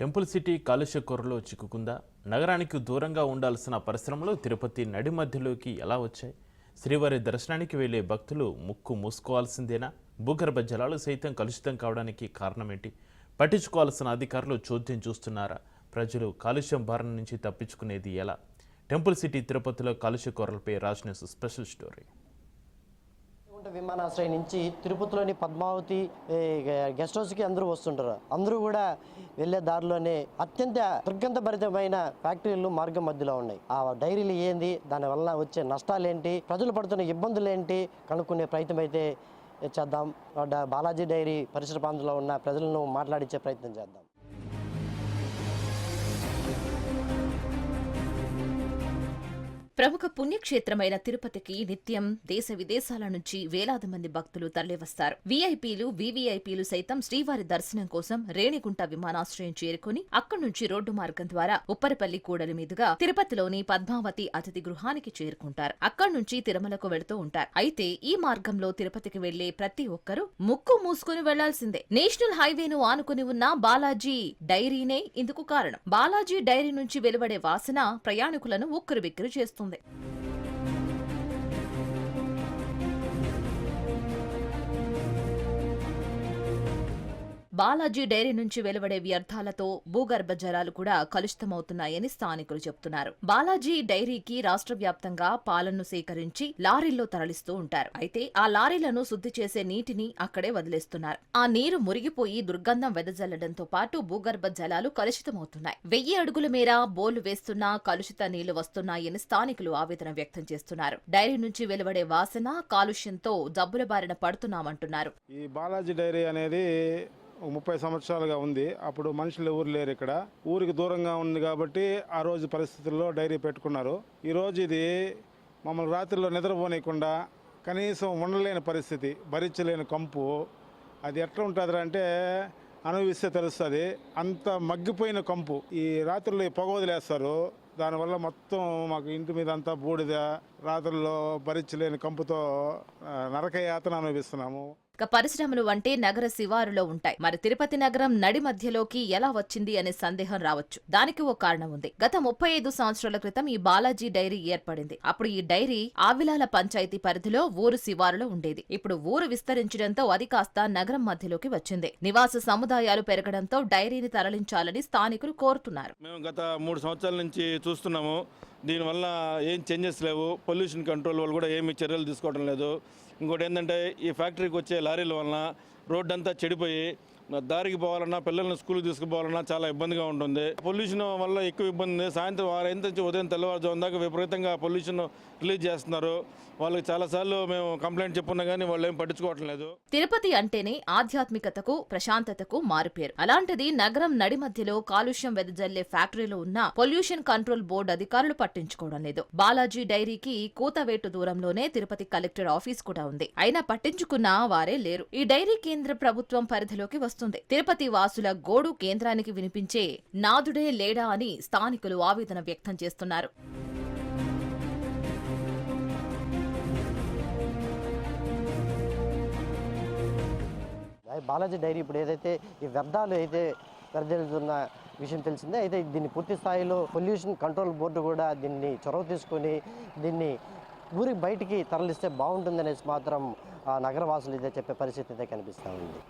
Temple city కాలుష్య కొరలో చిక్కుకుందా? నగరానికి దూరంగా ఉండాల్సిన పరిశ్రమలు తిరుపతి నడి మధ్యలోకి ఎలా వచ్చాయి? శ్రీవారి దర్శనానికి వెళ్ళే భక్తులు ముక్కు మూసుకోవాల్సిందేనా? భూగర్భ జలాలు సైతం కలుషితం కావడానికి కారణమేంటి? పట్టించుకోవాల్సిన అధికారులు చోద్యం చూస్తున్నారా? ప్రజలు కాలుష్యం బారిన నుంచి తప్పించుకునేది ఎలా? టెంపుల్ సిటీ తిరుపతిలో కాలుష్య కొరలపై రాజ్ స్పెషల్ స్టోరీ. రేణిగుంట విమానాశ్రయం నుంచి తిరుపతిలోని పద్మావతి గెస్ట్ హౌస్కి అందరూ వస్తుంటారు. అందరూ కూడా వెళ్ళే దారిలోనే అత్యంత దుర్గంధభరితమైన ఫ్యాక్టరీలు మార్గం మధ్యలో ఉన్నాయి. ఆ డైరీలు ఏంది? దాని వల్ల వచ్చే నష్టాలు ఏంటి ప్రజలు పడుతున్న ఇబ్బందులు ఏంటి కనుక్కునే ప్రయత్నం అయితే చేద్దాం. బాలాజీ డైరీ పరిసర ప్రాంతంలో ఉన్న ప్రజలను మాట్లాడించే ప్రయత్నం చేద్దాం. ప్రముఖ పుణ్యక్షేత్రమైన తిరుపతికి నిత్యం దేశ విదేశాల నుంచి వేలాది మంది భక్తులు తరలివస్తారు. వీఐపీలు వీవీఐపీలు సైతం శ్రీవారి దర్శనం కోసం రేణిగుంట విమానాశ్రయం చేరుకుని అక్కడి నుంచి రోడ్డు మార్గం ద్వారా ఉప్పరపల్లి కూడలి మీదుగా తిరుపతిలోని పద్మావతి అతిథి గృహానికి చేరుకుంటారు. అక్కడి నుంచి తిరుమలకు వెళుతూ ఉంటారు. అయితే ఈ మార్గంలో తిరుపతికి వెళ్ళే ప్రతి ఒక్కరూ ముక్కు మూసుకుని వెళ్ళాల్సిందే. నేషనల్ హైవేను ఆనుకుని ఉన్న బాలాజీ డైరీనే ఇందుకు కారణం. బాలాజీ డైరీ నుంచి వెలువడే వాసన ప్రయాణికులను ఉక్కిరిబిక్కిరి చేస్తుంది. はで。బాలాజీ డైరీ నుంచి వెలువడే వ్యర్థాలతో భూగర్భ జలాలు కూడా కలుషితమవుతున్నాయని స్థానికులు చెబుతున్నారు. బాలాజీ డైరీకి రాష్ట్ర వ్యాప్తంగా పాలను సేకరించి లారీల్లో తరలిస్తూ ఉంటారు. అయితే ఆ లారీలను శుద్ధి చేసే నీటిని అక్కడే వదిలేస్తున్నారు. ఆ నీరు మురిగిపోయి దుర్గంధం వెదజల్లడంతో పాటు భూగర్భ జలాలు కలుషితమవుతున్నాయి. వెయ్యి అడుగుల మేర బోలు వేస్తున్నా కలుషిత నీళ్ళు వస్తున్నాయని స్థానికులు ఆవేదన వ్యక్తం చేస్తున్నారు. డైరీ నుంచి వెలువడే వాసన కాలుష్యంతో జబ్బుల బారిన పడుతున్నామంటున్నారు. ఈ బాలాజీ డైరీ అనేది ముప్పై సంవత్సరాలుగా ఉంది. అప్పుడు మనుషులు ఎవరు లేరు ఇక్కడ. ఊరికి దూరంగా ఉంది కాబట్టి ఆ రోజు పరిస్థితుల్లో డైరీ పెట్టుకున్నారు. ఈరోజు ఇది మమ్మల్ని రాత్రిలో నిద్రపోనీయకుండా కనీసం ఉండలేని పరిస్థితి భరించలేని కంపు. అది ఎట్లా ఉంటుంది అంటే అనుభవిస్తే తెలుస్తుంది. అంత మగ్గిపోయిన కంపు. ఈ రాత్రుల్లో ఈ పొగ వదిలేస్తారు. దానివల్ల మొత్తం మాకు ఇంటి మీద అంతా బూడిద రాత్రుల్లో భరించలేని కంపుతో నరక నరకయాతన అనుభవిస్తున్నాము. ఇక పరిశ్రమలు అంటే నగర శివారులో ఉంటాయి. మరి తిరుపతి నగరం నడి మధ్యలోకి ఎలా వచ్చింది అనే సందేహం రావచ్చు. దానికి ఓ కారణం ఉంది. గత ముప్పై ఐదు సంవత్సరాల క్రితం ఈ బాలాజీ డైరీ ఏర్పడింది. అప్పుడు ఈ డైరీ ఆవిలాల పంచాయతీ పరిధిలో ఊరు శివారులో ఉండేది. ఇప్పుడు ఊరు విస్తరించడంతో అది కాస్త నగరం మధ్యలోకి వచ్చింది. నివాస సముదాయాలు పెరగడంతో డైరీని తరలించాలని స్థానికులు కోరుతున్నారు. మేము గత మూడు సంవత్సరాల నుంచి చూస్తున్నాము. దీనివల్ల ఏం చేంజెస్ లేవు. పొల్యూషన్ కంట్రోల్ వాళ్ళు కూడా ఏమి చర్యలు తీసుకోవడం లేదు. ఇంకోటి ఏంటంటే ఈ ఫ్యాక్టరీకి వచ్చే లారీల వలన రోడ్డంతా చెడిపోయి దారికి పోవాలన్నా పిల్లల్ని స్కూల్కి తీసుకుపోవాలన్నా చాలా ఇబ్బందిగా ఉంటుంది. పొల్యూషన్ వల్ల ఎక్కువ ఇబ్బంది ఉంది. సాయంత్రం ఆరు నుంచి ఉదయం తెల్లవారుజాము దాకా విపరీతంగా పొల్యూషన్ రిలీజ్ చేస్తున్నారు. వాళ్ళకి చాలాసార్లు మేము కంప్లైంట్ చెప్పున్నా కానీ వాళ్ళు ఏం పట్టించుకోవట్లేదు తిరుపతి అంటేనే ఆధ్యాత్మికతకు ప్రశాంతతకు మారుపేరు. అలాంటిది నగరం నడి మధ్యలో కాలుష్యం వెదజల్లే ఫ్యాక్టరీలో ఉన్న పొల్యూషన్ కంట్రోల్ బోర్డు అధికారులు పట్టించుకోవడం లేదు. బాలాజీ డైరీకి కూతవేటు దూరంలోనే తిరుపతి కలెక్టర్ ఆఫీస్ కూడా ఉంది. అయినా పట్టించుకున్నా వారే లేరు. ఈ డైరీ కేంద్ర ప్రభుత్వం పరిధిలోకి వస్తుంది తిరుపతి వాసుల గోడు కేంద్రానికి వినిపించే నాదుడే లేడా అని స్థానికులు ఆవేదన వ్యక్తం చేస్తున్నారు. బాలాజీ డైరీ ఇప్పుడు ఏదైతే ఈ వ్యర్థాలు అయితే వెదజల్లుతున్న విషయం తెలిసిందే అయితే దీన్ని పూర్తి స్థాయిలో పొల్యూషన్ కంట్రోల్ బోర్డు కూడా దీన్ని చొరవ తీసుకొని దీన్ని ఊరికి బయటికి తరలిస్తే బాగుంటుందనేసి మాత్రం ఆ నగరవాసులు ఇదే చెప్పే పరిస్థితి అయితే కనిపిస్తూ ఉంది.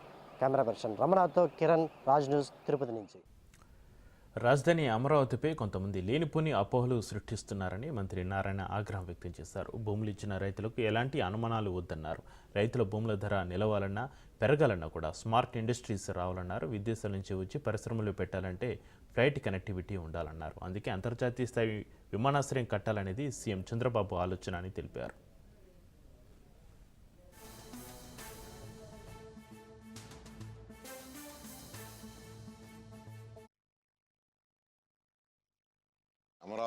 కెమెరా పర్సన్ రమణతో కిరణ్ రాజ్ న్యూస్ తిరుపతి నుంచి. రాజధాని అమరావతిపై కొంతమంది లేనిపోని అపోహలు సృష్టిస్తున్నారని మంత్రి నారాయణ ఆగ్రహం వ్యక్తం చేశారు. భూములు ఇచ్చిన రైతులకు ఎలాంటి అనుమానాలు వద్దన్నారు. రైతుల భూముల ధర నిలవాలన్నా పెరగాలన్నా కూడా స్మార్ట్ ఇండస్ట్రీస్ రావాలన్నారు. విదేశాల నుంచి వచ్చి పరిశ్రమలు పెట్టాలంటే ఫ్లైట్ కనెక్టివిటీ ఉండాలన్నారు. అందుకే అంతర్జాతీయ స్థాయి విమానాశ్రయం కట్టాలనేది సీఎం చంద్రబాబు ఆలోచన అని తెలిపారు.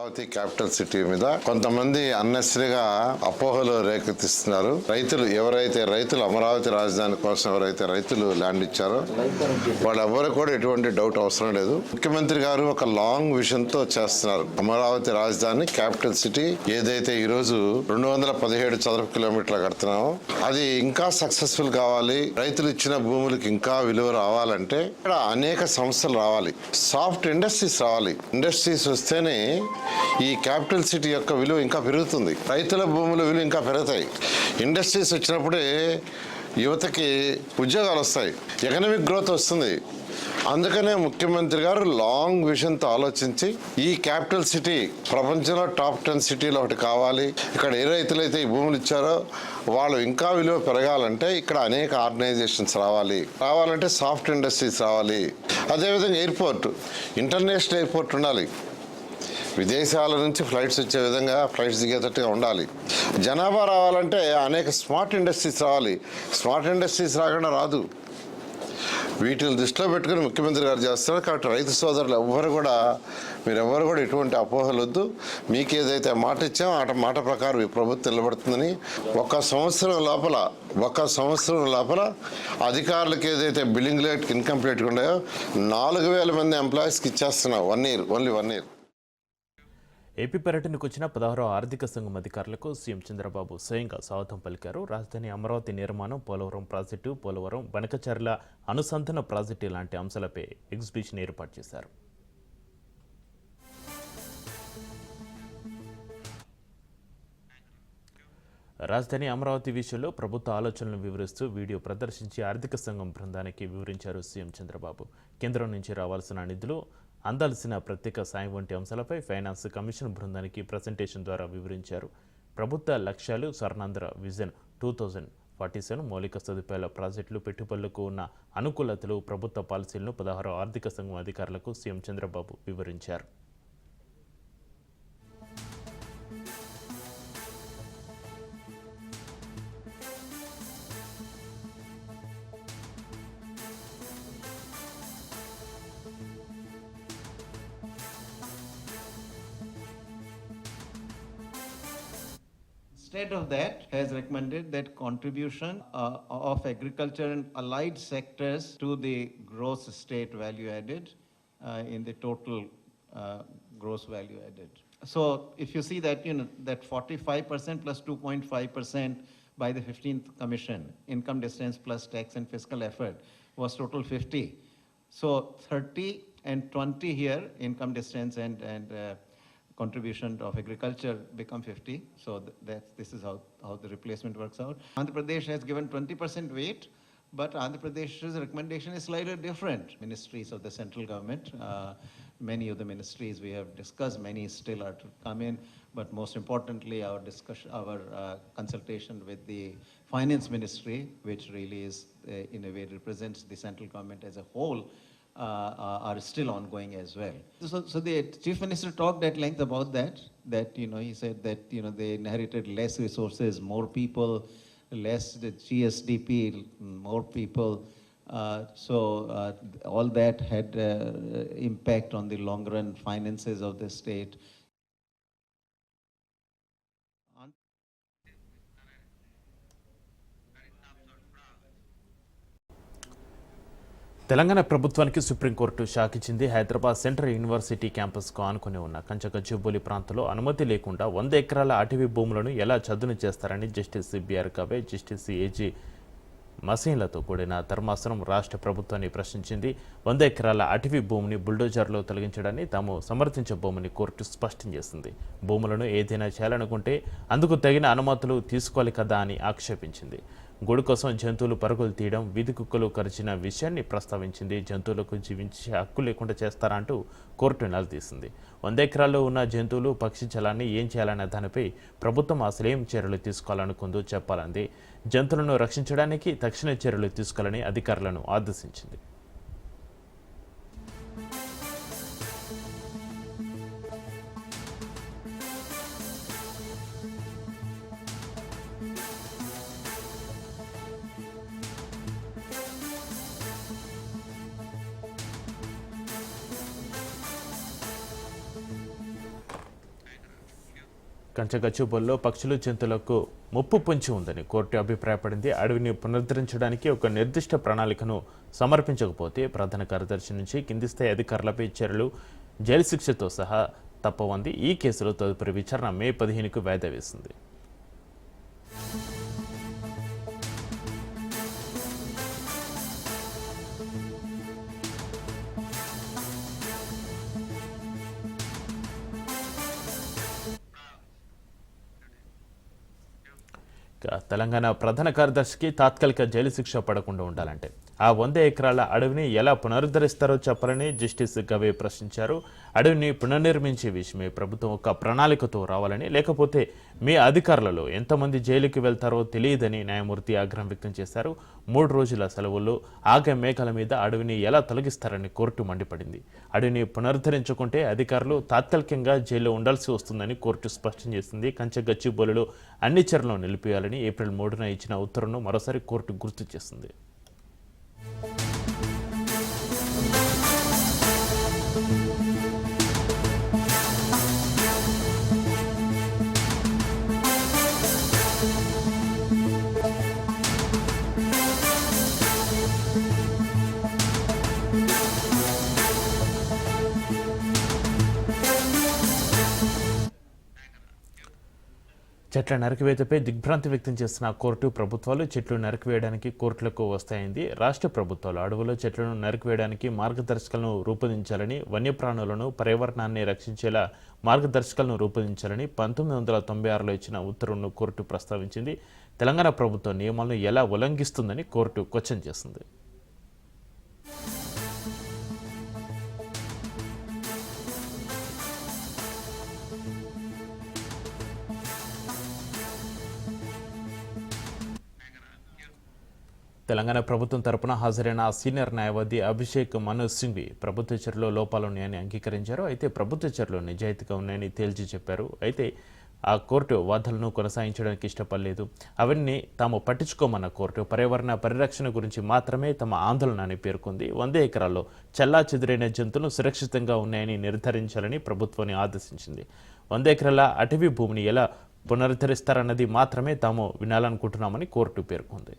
అమరావతి క్యాపిటల్ సిటీ మీద కొంతమంది అన్నెసరిగా అపోహలు రేకెత్తిస్తున్నారు. రైతులు ఎవరైతే రైతులు అమరావతి రాజధాని కోసం ఎవరైతే రైతులు ల్యాండ్ ఇచ్చారో వాళ్ళెవరు కూడా ఎటువంటి డౌట్ అవసరం లేదు. ముఖ్యమంత్రి గారు ఒక లాంగ్ విజన్తో చేస్తున్నారు. అమరావతి రాజధాని క్యాపిటల్ సిటీ ఏదైతే ఈ రోజు రెండు వందల పదిహేడు చదరపు కిలోమీటర్లు కడుతున్నామో అది ఇంకా సక్సెస్ఫుల్ కావాలి. రైతులు ఇచ్చిన భూములకు ఇంకా విలువ రావాలంటే ఇక్కడ అనేక సంస్థలు రావాలి. సాఫ్ట్ ఇండస్ట్రీస్ రావాలి. ఇండస్ట్రీస్ వస్తేనే ఈ క్యాపిటల్ సిటీ యొక్క విలువ ఇంకా పెరుగుతుంది. రైతుల భూముల విలువ ఇంకా పెరుగుతాయి. ఇండస్ట్రీస్ వచ్చినప్పుడే యువతకి ఉద్యోగాలు వస్తాయి. ఎకనామిక్ గ్రోత్ వస్తుంది. అందుకనే ముఖ్యమంత్రి గారు లాంగ్ విజన్తో ఆలోచించి ఈ క్యాపిటల్ సిటీ ప్రపంచంలో టాప్ టెన్ సిటీలో ఒకటి కావాలి. ఇక్కడ ఏ రైతులైతే ఈ భూములు ఇచ్చారో వాళ్ళు ఇంకా విలువ పెరగాలంటే ఇక్కడ అనేక ఆర్గనైజేషన్స్ రావాలి. రావాలంటే సాఫ్ట్ ఇండస్ట్రీస్ రావాలి. అదేవిధంగా ఎయిర్పోర్ట్. ఇంటర్నేషనల్ ఎయిర్పోర్ట్ ఉండాలి. విదేశాల నుంచి ఫ్లైట్స్ వచ్చే విధంగా ఫ్లైట్స్ దిగేటట్టుగా ఉండాలి. జనాభా రావాలంటే అనేక స్మార్ట్ ఇండస్ట్రీస్ రావాలి. స్మార్ట్ ఇండస్ట్రీస్ రాకుండా రాదు. వీటిని దృష్టిలో పెట్టుకుని ముఖ్యమంత్రి గారు చేస్తున్నారు. కాబట్టి రైతు సోదరులు ఎవ్వరు కూడా మీరెవ్వరు కూడా ఎటువంటి అపోహలు వద్దు. మీకు ఏదైతే మాట ఇచ్చామో ఆ మాట ప్రకారం ఈ ప్రభుత్వం నిలబడుతుందని ఒక సంవత్సరం లోపల ఒక సంవత్సరం లోపల అధికారులకు ఏదైతే బిల్లింగ్ రేట్ ఇన్కంప్లీట్గా ఉన్నాయో నాలుగు వేల మంది ఎంప్లాయీస్కి ఇచ్చేస్తున్నాం. One year only one year. AP పర్యటనకు వచ్చిన పదహారో ఆర్థిక సంఘం అధికారులకు సీఎం చంద్రబాబు స్వయంగా స్వాగతం పలికారు. రాజధాని అమరావతి నిర్మాణం పోలవరం ప్రాజెక్టు పోలవరం వెనకచర్ల అనుసంధాన ప్రాజెక్టు లాంటి అంశాలపై ఎగ్జిబిషన్ ఏర్పాటు చేశారు. రాజధాని అమరావతి విషయంలో ప్రభుత్వ ఆలోచనలను వివరిస్తూ వీడియో ప్రదర్శించి ఆర్థిక సంఘం బృందానికి వివరించారు సీఎం చంద్రబాబు. కేంద్రం నుంచి రావాల్సిన నిధులు అందాల్సిన ప్రత్యేక సాయం వంటి అంశాలపై ఫైనాన్స్ కమిషన్ బృందానికి ప్రజెంటేషన్ ద్వారా వివరించారు. ప్రభుత్వ లక్ష్యాలు Swarnandhra vision two thousand forty seven మౌలిక సదుపాయాల ప్రాజెక్టులు పెట్టుబడులకు ఉన్న అనుకూలతలు ప్రభుత్వ పాలసీలను పదహారు ఆర్థిక సంఘం అధికారులకు సీఎం చంద్రబాబు వివరించారు. Instead of that, has recommended that contribution uh, of agriculture and allied sectors to the gross state value added uh, in the total uh, gross value added. So if you see that, you know, that 45% plus 2.5% by the 15th commission, income distance plus tax and fiscal effort was total 50. So 30 and 20 here, income distance and, and uh, contribution of agriculture become 50. So th- that's, this is how, how the replacement works out. Andhra Pradesh has given 20% weight, but Andhra Pradesh's recommendation is slightly different. Ministries of the central government, uh, many of the ministries we have discussed, many still are to come in, but most importantly, our discussion, our uh, consultation with the finance ministry, which really is, uh, in a way, represents the central government as a whole, are are still ongoing as well. So, so the chief minister talked at length about that. That you know, he said that you know they inherited less resources, more people, less the GSDP, more people. Uh, so uh, all that had uh, impact on the long run finances of the state. Telangana ప్రభుత్వానికి supreme court shock ఇచ్చింది Hyderabad central university క్యాంపస్కు ఆనుకుని ఉన్న కంచగజ్జుబోలి ప్రాంతంలో అనుమతి లేకుండా వంద ఎకరాల అటవీ భూములను ఎలా చదును చేస్తారని justice BR Gavai justice AG మసీన్లతో కూడిన ధర్మాసనం రాష్ట్ర ప్రభుత్వాన్ని ప్రశ్నించింది. వంద ఎకరాల అటవీ భూమిని బుల్డోజర్లో తొలగించడాన్ని తాము సమర్థించబోమని కోర్టు స్పష్టం చేసింది. భూములను ఏదైనా చేయాలనుకుంటే అందుకు తగిన అనుమతులు తీసుకోవాలి కదా అని ఆక్షేపించింది. గూడు కోసం జంతువులు పరుగులు తీయడం వీధి కుక్కలు కరిచిన విషయాన్ని ప్రస్తావించింది. జంతువులకు జీవించే హక్కు లేకుండా చేస్తారంటూ కోర్టు నిలదీసింది వంద ఎకరాల్లో ఉన్న జంతువులు పక్షి జలాన్ని ఏం చేయాలనే దానిపై ప్రభుత్వం అసలు ఏం చర్యలు తీసుకోవాలనుకుందో చెప్పాలంది. జంతువులను రక్షించడానికి తక్షణ చర్యలు తీసుకోవాలని అధికారులను ఆదేశించింది. కంచగచ్చుబొల్లో పక్షులు జంతువులకు ముప్పు పొంచి ఉందని కోర్టు అభిప్రాయపడింది. అడవిని పునరుద్ధరించడానికి ఒక నిర్దిష్ట ప్రణాళికను సమర్పించకపోతే ప్రధాన కార్యదర్శి నుంచి కింది స్థాయి అధికారులపై చర్యలు జైలు శిక్షతో సహా తప్పవంది. ఈ కేసులో తదుపరి విచారణ మే పదిహేనుకు వాయిదా వేసింది. తెలంగాణ ప్రధాన కార్యదర్శికి తాత్కాలిక జైలు శిక్ష పడకుండా ఉండాలంటే. ఆ వంద ఎకరాల అడవిని ఎలా పునరుద్ధరిస్తారో చెప్పాలని జస్టిస్ గవే ప్రశ్నించారు. అడవిని పునర్నిర్మించే విషయమే ప్రభుత్వం ఒక ప్రణాళికతో రావాలని లేకపోతే మీ అధికారులలో ఎంతమంది జైలుకి వెళ్తారో తెలియదని న్యాయమూర్తి ఆగ్రహం వ్యక్తం చేశారు. మూడు రోజుల సెలవుల్లో ఆగ మేఘాల మీద అడవిని ఎలా తొలగిస్తారని కోర్టు మండిపడింది. అడవిని పునరుద్ధరించుకుంటే అధికారులు తాత్కాలికంగా జైల్లో ఉండాల్సి వస్తుందని కోర్టు స్పష్టం చేసింది. కంచె బోలులో అన్ని చర్యలను నిలిపేయాలని ఏప్రిల్ మూడున ఇచ్చిన ఉత్తర్వును మరోసారి కోర్టు గుర్తు చేసింది. చెట్ల నరికివేతపై దిగ్భ్రాంతి వ్యక్తం చేస్తున్న కోర్టు ప్రభుత్వాలు చెట్లు నరికివేయడానికి కోర్టులకు వస్తాయింది. రాష్ట్ర ప్రభుత్వాలు అడవుల్లో చెట్లను నరికివేయడానికి మార్గదర్శకాలను రూపొందించాలని వన్యప్రాణులను పర్యావరణాన్ని రక్షించేలా మార్గదర్శకాలను రూపొందించాలని పంతొమ్మిది వందల తొంభై ఆరులో ఇచ్చిన ఉత్తర్వులను కోర్టు ప్రస్తావించింది. తెలంగాణ ప్రభుత్వం నియమాలను ఎలా ఉల్లంఘిస్తుందని కోర్టు క్వశ్చన్ చేసింది. తెలంగాణ ప్రభుత్వం తరపున హాజరైన సీనియర్ న్యాయవాది అభిషేక్ మనోజ్ సింఘ్వి ప్రభుత్వ చర్యలో లోపాలు ఉన్నాయని అంగీకరించారు. అయితే ప్రభుత్వ చర్యలు నిజాయితీగా ఉన్నాయని తేల్చి చెప్పారు. అయితే ఆ కోర్టు వాదనలను కొనసాగించడానికి ఇష్టపడలేదు. అవన్నీ తాము పట్టించుకోమన్న కోర్టు పర్యావరణ పరిరక్షణ గురించి మాత్రమే తమ ఆందోళన అని పేర్కొంది. వంద ఎకరాల్లో చల్లా చెదురైన జంతువులు సురక్షితంగా ఉన్నాయని నిర్ధారించాలని ప్రభుత్వాన్ని ఆదేశించింది. వంద ఎకరాల అటవీ భూమిని ఎలా పునరుద్ధరిస్తారన్నది మాత్రమే తాము వినాలనుకుంటున్నామని కోర్టు పేర్కొంది.